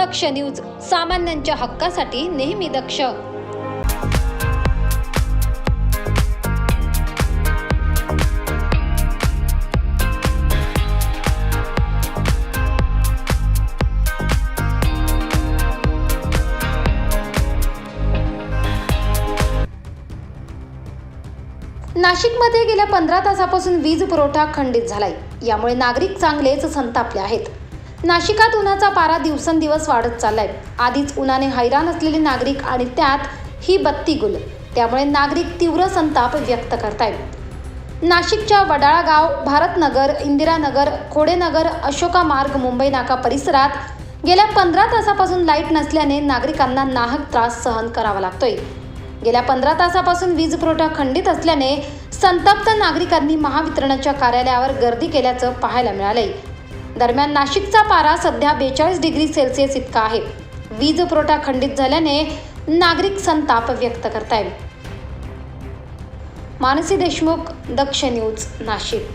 दक्ष news सामान्यांच्या हक्कासाठी नेहमी दक्ष. नाशिकमध्ये गेल्या पंधरा तासापासून वीज पुरवठा खंडित झालाय. यामुळे नागरिक चांगलेच संतापले आहेत. नाशिकात उन्हाचा पारा दिवसेंदिवस वाढत चाललाय. आधीच उन्हाने हैराण असलेले नागरिक आणि त्यात ही बत्ती गुल. त्यामुळे नागरिक तीव्र संताप व्यक्त करतायत. नाशिकच्या वडाळा गाव भारतनगर इंदिरानगर खोडेनगर अशोका मार्ग मुंबई नाका परिसरात गेल्या पंधरा तासापासून लाइट नसल्याने नागरिकांना नाहक त्रास सहन करावा लागतोय. गेल्या पंधरा तासापासून वीज पुरवठा खंडित असल्याने संतप्त नागरिकांनी महावितरणाच्या कार्यालयावर गर्दी केल्याचं पाहायला मिळालंय. दरम्यान नाशिकचा पारा सध्या बेचाळीस डिग्री सेल्सिअस इतका आहे. वीज पुरवठा खंडित झाल्याने नागरिक संताप व्यक्त करतायत. मानसी देशमुख दक्ष न्यूज नाशिक.